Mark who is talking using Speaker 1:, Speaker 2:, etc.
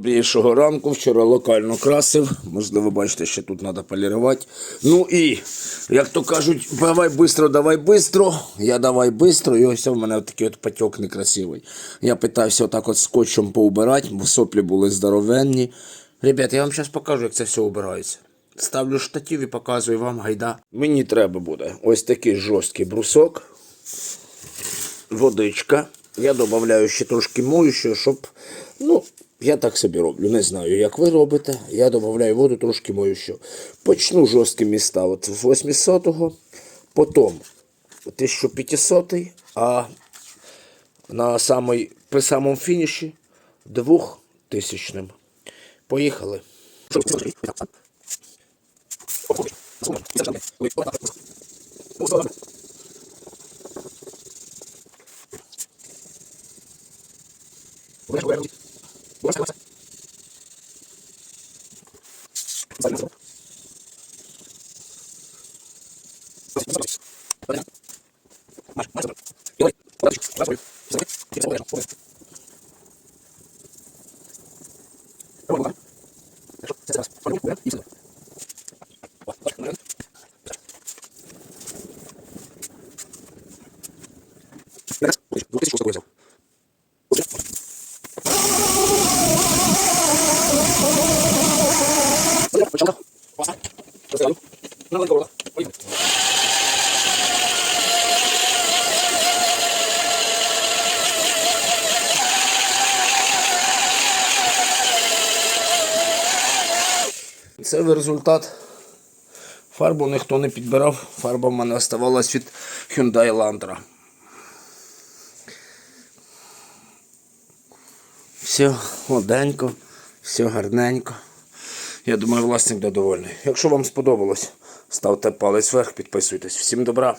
Speaker 1: Добрішого ранку, вчора локально красив. Можливо, бачите, що тут треба полірувати. Ну і, як то кажуть, давай бистро, давай бистро. Я давай бистро, і ось в мене такий от патьок некрасивий. Я питався отак от скотчем поубирати, бо соплі були здоровенні. Ребят, я вам зараз покажу, як це все убирається. Ставлю штатив і показую вам гайда. Мені треба буде ось такий жорсткий брусок водичка. Я додаю ще трошки моющого, щоб. Ну, я так собі роблю. Не знаю, як ви робите. Я додаю воду трошки моющого. Почну жорсткі міста от з 800-го, потім 1500 а на самий, при самому фініші 2000 Поїхали. Gracias. Це результат. Фарбу ніхто не підбирав. Фарба в мене оставалась від Hyundai Elantra. Все гладенько, все гарненько. Я думаю, власник буде довольний. Якщо вам сподобалось, ставте палець вверх, підписуйтесь. Всім добра!